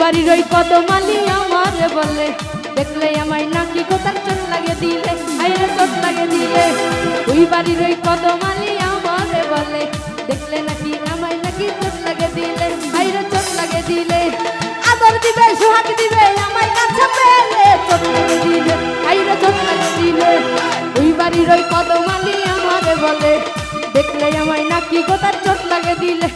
বাড়ির ওই কদমালি আমারে বলে, দেখলে আমায় নাকি কোথার চোট লাগে দিলে, আইরে চোট লাগে দিলে। ওই বাড়ির ওই কদমালি আমারে বলে, দেখলে নাকি আমায় নাকি চোট লাগে দিলে, আইরে চোট লাগে দিলে। আদর দিবে, সোহাগ দিবে, আমায় কাছে পেলে চোট লাগে দিলে, আইরে চোট লাগে দিলে। ওই বাড়ির ওই কদমালি আমারে বলে, দেখলে আমায় নাকি কোথার চোট লাগে দিলে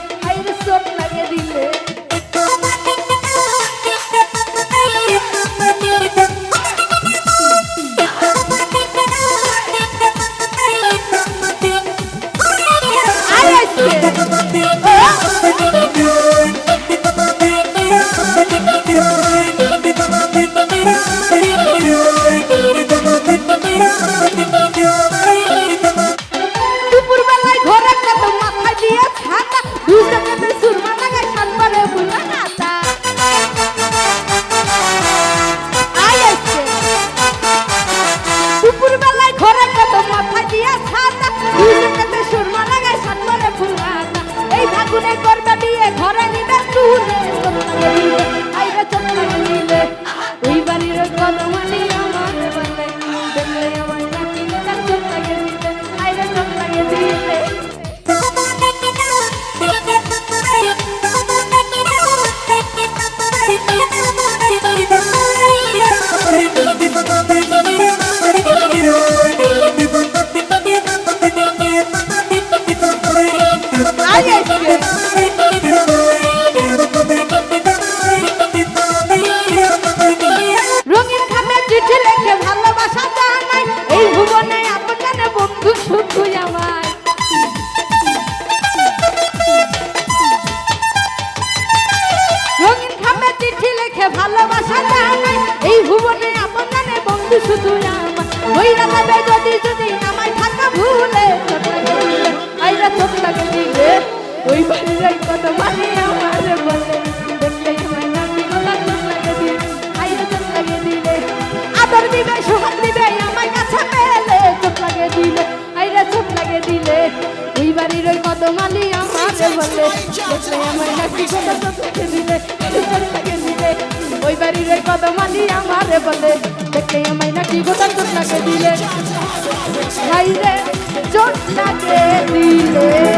ওই রাতে যদি যদি আমায় থাকা ভুলে আইরা চোখ লাগে দিলে ওই বাড়ির কত মানে আমার বলে আদর দিবে, সোহাগ দিবে আমার কাছে পেলে চোখ লাগে দিলে আইরা চোখ লাগে দিলে ওই বাড়ির ওই কদমালি আমারে বলে আমায় নাকি গলা চোখ লাগে দিলে চোখ লাগে দিলে ওই বাড়ির ওই কদমালি আমারে বলে দেখলে আমায় নাকি গোটা চোখ লাগে দিলে। হাইরে চোখ লাগে দিলে।